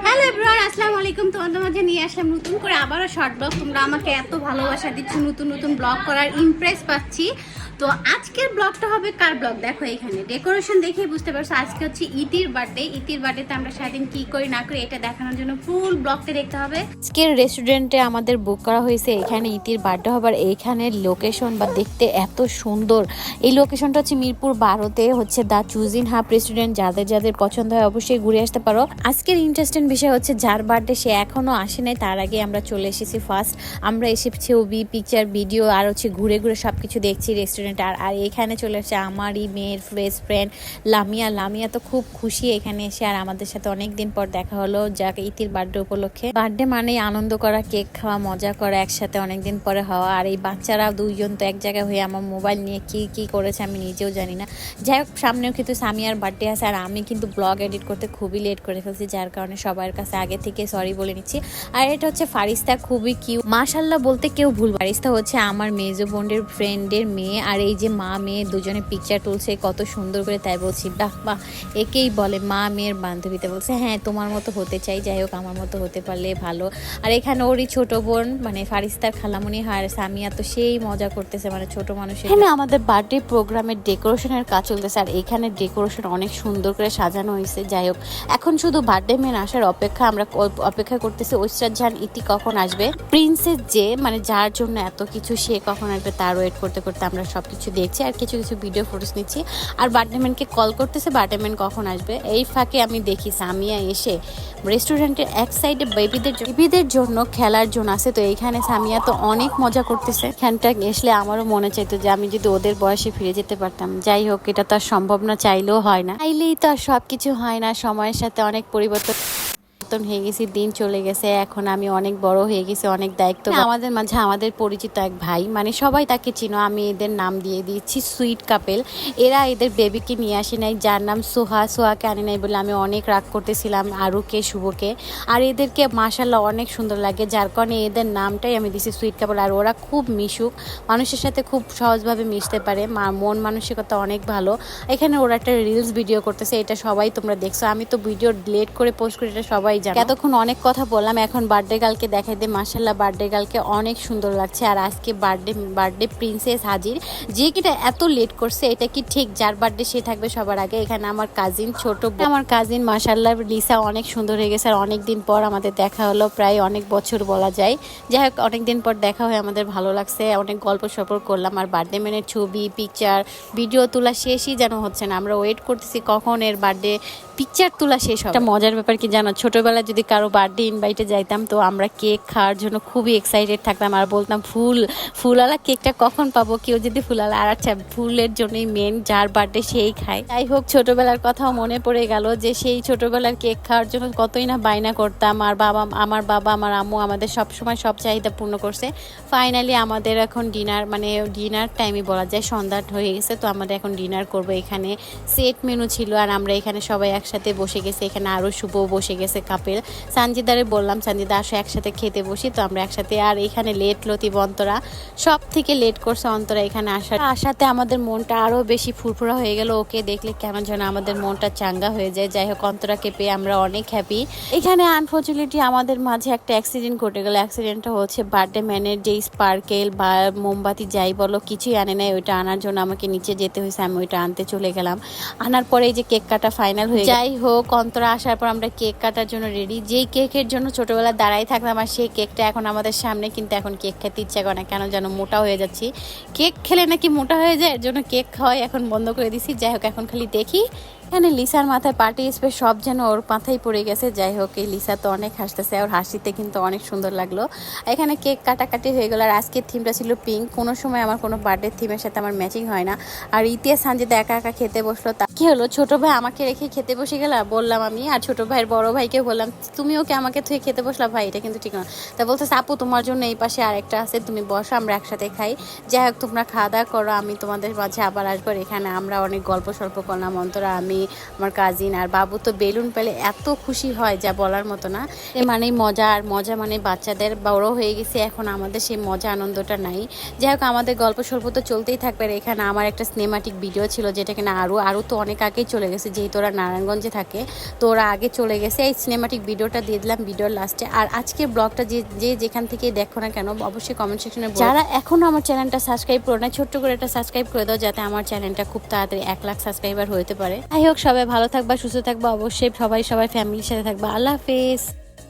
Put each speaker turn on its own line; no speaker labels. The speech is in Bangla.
হ্যালো এভরিওয়ান আসসালামু আলাইকুম। তোমাদের মাঝে নিয়ে আসলাম নতুন করে আবারও শর্ট ব্লগ তোমরা আমাকে এত ভালোবাসা দিচ্ছ, নতুন নতুন ব্লগ করার ইমপ্রেস পাচ্ছি। তো আজকের ব্লগটা হবে কার ব্লগ? দেখো এখানে। ডেকোরেশন দেখেই বুঝতে পারছ, আজকে হচ্ছে ইতির বার্থডে ইতির বার্থডেতে আমরা সারাদিন কি করি, না করি, এটা দেখানোর জন্য ফুল ব্লগটা দেখতে হবে।
আজকের রেস্টুরেন্টে আমাদের বুক করা হয়েছে, এখানে ইতির বার্থডে হবার এইখানে লোকেশন বা দেখতে এত সুন্দর। এই লোকেশনটা হচ্ছে মিরপুর বারোতে, হচ্ছে দ্য চুজিন হাফ রেস্টুরেন্ট যাদের যাদের পছন্দ হয় অবশ্যই ঘুরে আসতে পারো। আজকের ইন্টারেস্টিং বিষয় হচ্ছে যার বার্থডে সে এখনও আসে নাই, তার আগে আমরা চলে এসেছি ফার্স্ট আমরা এসে ছবি পিকচার ভিডিও আর হচ্ছে ঘুরে ঘুরে সব কিছু দেখছি রেস্টুরেন্ট আর আর এখানে চলে আসছে আমারই মেয়ের বেস্ট ফ্রেন্ড লামিয়া। লামিয়া তো খুব খুশি এখানে এসে, আর আমাদের সাথে অনেক দিন পর দেখা হলো, যাকে ইতির বার্থডে উপলক্ষে। বার্থডে মানেই আনন্দ করা, কেক খাওয়া, মজা করা, একসাথে অনেকদিন পরে হওয়া। আর এই বাচ্চারা দুইজন তো এক জায়গায় হয়ে আমার মোবাইল নিয়ে কি কি করেছে আমি নিজেও জানি না। যাই হোক, সামনেও কিন্তু সামিয়ার বার্থডে আছে, আর আমি কিন্তু ব্লগ এডিট করতে খুবই লেট করে ফেলছি, যার কারণে সবার কাছে আগে থেকে সরি বলে নিচ্ছি। আর এটা হচ্ছে ফারিস্তা, খুবই কিউ মাশাল্লাহ বলতে কেউ ভুল ফারিস্তা হচ্ছে আমার মেজো বোনের ফ্রেন্ডের মেয়ে, আর এই যে মা মেয়ে দুজনে পিকচার তুলছে কত সুন্দর করে তাই বলছি বাহ বাহ একেই বলে মা মেয়ের বান্ধবীতে। বলছে হ্যাঁ তোমার মতো হতে চাই যাই হোক আমার মতো হতে পারলে ভালো। আর এখানে ওরই ছোট বোন মানে ফারিস্তার খালামুনি হার সামিয়া তো সেই মজা করতেছে মানে ছোট মানুষের এখানে আমাদের বার্থডে প্রোগ্রামের ডেকোরেশনের কাজ চলতেছে আর এখানে ডেকোরেশন অনেক সুন্দর করে সাজানো হয়েছে যাই হোক। এখন শুধু বার্থডে মেন আসার অপেক্ষা আমরা অপেক্ষা করতেছি ঐশ্বর জান ইতি কখন আসবে? প্রিন্সেস যে মানে যার জন্য এত কিছু সে কখন আসবে তার ওয়েট করতে করতে আমরা সব কিছু দেখছি আর কিছু কিছু ভিডিও ফটোস নিচ্ছি। আর বার্থডে ম্যানকে কল করতেছে বার্থডে ম্যান কখন আসবে? এই ফাঁকে আমি দেখি সামিয়া এসে রেস্টুরেন্টের এক সাইডে বেবিদের বেবিদের জন্য খেলার জন্য আছে। তো এইখানে সামিয়া তো অনেক মজা করতেছে। এখানটা আসলে আমারও মনে চাইতো যে আমি যদি ওদের বয়সে ফিরে যেতে পারতাম। যাই হোক, এটা তো আর সম্ভব না, চাইলেও হয় না। চাইলেই তো আর সবকিছু হয় না, সময়ের সাথে অনেক পরিবর্তন পরিবর্তন হয়ে গেছি দিন চলে গেছে এখন আমি অনেক বড় হয়ে গেছি অনেক দায়িত্ব আমাদের মাঝে আমাদের পরিচিত এক ভাই মানে সবাই তাকে চিনো আমি এদের নাম দিয়ে দিয়েছি সুইট কাপেল। এরা এদের বেবিকে নিয়ে আসে নাই যার নাম সোহা সোহাকে আনে নাই বলে আমি অনেক রাগ করতেছিলাম আরুকে শুভকে। আর এদেরকে মাসাল্লাহ অনেক সুন্দর লাগে যার কারণে এদের নামটাই আমি দিছি সুইট কাপেল আর ওরা খুব মিশুক মানুষের সাথে খুব সহজভাবে মিশতে পারে মা- মন মানসিকতা অনেক ভালো। এখানে ওরা একটা রিলস ভিডিও করতেছে এটা সবাই তোমরা দেখছ আমি তো ভিডিও ডিলেট করে পোস্ট করি এটা সবাই জানো? এতক্ষণ অনেক কথা বললাম এখন বার্থডে গার্লকে দেখাই দে মাসাল্লাহ বার্থডে গার্লকে অনেক সুন্দর লাগছে। আর আজকে বার্থডে বার্থডে প্রিন্সেস হাজির যে কিটা এত লেট করছে এটা কি ঠিক? যার বার্থডে সে থাকবে সবার আগে। এখানে আমার কাজিন ছোট আমার কাজিন মাসাল্লাহ লিসা অনেক সুন্দর হয়ে গেছে। আর অনেক দিন পর আমাদের দেখা হলো প্রায় অনেক বছর বলা যায়। যাই হোক অনেক দিন পর দেখা হয়ে আমাদের ভালো লাগছে। অনেক গল্প সফর করলাম। আর বার্থডে ম্যানের ছবি পিকচার ভিডিও তোলা শেষই যেন হচ্ছে না। আমরা ওয়েট করতেছি কখন এর বার্থডে পিকচার তোলা শেষ হবে। একটা মজার ব্যাপার কি জানো? ছোটবেলায় যদি কারও বার্থডে ইনভাইটে যাইতাম, তো আমরা কেক খাওয়ার জন্য খুবই এক্সাইটেড থাকতাম। আর বলতাম, ফুল ফুলালা কেকটা কখন পাবো? কেউ যদি ফুলালা আর আচ্ছা ফুলের জন্যই মেন যার বার্থডে সেই খায়। যাই হোক, ছোটবেলার কথাও মনে পড়ে গেল যে সেই ছোটবেলার কেক খাওয়ার জন্য কতই না বায়না করতাম। আর বাবা, আমার বাবা, আমার আম্মু আমাদের সব সময় সব চাহিদা পূর্ণ করছে। ফাইনালি আমাদের এখন ডিনার মানে ডিনার টাইমই বলা যায়, সন্ধ্যা হয়ে গেছে, তো আমাদের এখন ডিনার করব এখানে। সেট মেনু ছিল, আর আমরা এখানে সবাই একসাথে বসে গেছে, এখানে আরও শুভ বসে গেছে কাপেল সানজিদারে বললাম, সানজিদা, আসো, একসাথে খেতে বসি। তো আমরা একসাথে, আর এখানে লেট লতিব অন্তরা সব থেকে লেট করছে অন্তরা এখানে আসা আসাতে আমাদের মনটা আরও বেশি ফুরফুরা হয়ে গেল। ওকে দেখলে কেমন যেন আমাদের মনটা চাঙ্গা হয়ে যায়। যাই হোক, অন্তরাকে পেয়ে আমরা অনেক হ্যাপি এখানে আনফর্চুনেটলি আমাদের মাঝে একটা অ্যাক্সিডেন্ট ঘটে গেল। অ্যাক্সিডেন্টটা হচ্ছে বার্থডে ম্যানের যেই স্পার্কেল বা মোমবাতি যাই বলো, কিছুই আনে নাই। ওইটা আনার জন্য আমাকে নিচে যেতে হয়েছে। আমি ওইটা আনতে চলে গেলাম। আনার পরে এই যে কেক কাটা ফাইনাল হয়ে যাই হোক, অন্তরা আসার পর আমরা কেক কাটার জন্য রেডি যেই কেকের জন্য ছোটোবেলা দাঁড়াই থাকতাম আর সেই কেকটা এখন আমাদের সামনে কিন্তু এখন কেক খেতে ইচ্ছা করে না, কেন যেন মোটা হয়ে যাচ্ছি। কেক খেলে নাকি মোটা হয়ে যায়? এর জন্য কেক খাওয়াই এখন বন্ধ করে দিছি। যাই হোক, এখন খালি দেখি এখানে লিসার মাথায় পার্টি স্প্রে সব যেন ওর মাথায় পড়ে গেছে। যাই হোক, এই লিসা তো অনেক হাসতেছে ওর হাসিতে কিন্তু অনেক সুন্দর লাগল। এখানে কেক কাটাকাটি হয়ে গেল আর আজকের থিমটা ছিল পিঙ্ক। কোনো সময় আমার কোনো বার্থডে থিমের সাথে আমার ম্যাচিং হয় না। আর ইতিহাস সানজিদা একা একা খেতে বসল, তা কি হলো? ছোট ভাই আমাকে রেখে খেতে বসে গেল? বললাম আমি। আর ছোট ভাইয়ের বড় ভাইকে বললাম, তুমি ওকে আমাকে থুয়ে খেতে বসলা? ভাই, এটা কিন্তু ঠিক না। তা বলতে আপু, তোমার জন্য এই পাশে আরেকটা আছে, তুমি বসো, আমরা একসাথে খাই। যাই হোক, তোমরা খাওয়া দাওয়া করো, আমি তোমাদের মাঝে আবার আসব। এখানে আমরা অনেক গল্প সল্প করলাম, অন্তরা, আমি আমার কাজিন আর বাবু তো বেলুন পেলে এত খুশি হয় যা বলার মতো না। এ মানে মজা আর মজা মানে বাচ্চাদের বড় হয়ে গেছে এখন আমাদের সেই মজা আনন্দটা নাই। যাই হোক আমাদের গল্প স্বল্প তো চলতেই থাকবে আর এখানে আমার একটা সিনেমাটিক ভিডিও ছিল যেটা কিনা আরও আরও তো অনেক আগেই চলে গেছে যেহেতু ওরা নারায়ণগঞ্জে থাকে তো ওরা আগে চলে গেছে। এই সিনেমাটিক ভিডিওটা দিয়ে দিলাম ভিডিওর লাস্টে আর আজকে ব্লগটা যে যে যেখান থেকে দেখো না কেন অবশ্যই কমেন্ট সেকশনে যারা এখনও আমার চ্যানেলটা সাবস্ক্রাইব করে না ছোট্ট করে একটা সাবস্ক্রাইব করে দাও যাতে আমার চ্যানেলটা খুব তাড়াতাড়ি এক লাখ সাবস্ক্রাইবার হতে পারে। যাই হোক সবাই ভালো থাকবা সুস্থ থাকবা অবশ্যই সবাই সবাই ফ্যামিলির সাথে থাকবা। আল্লাহ হাফেজ।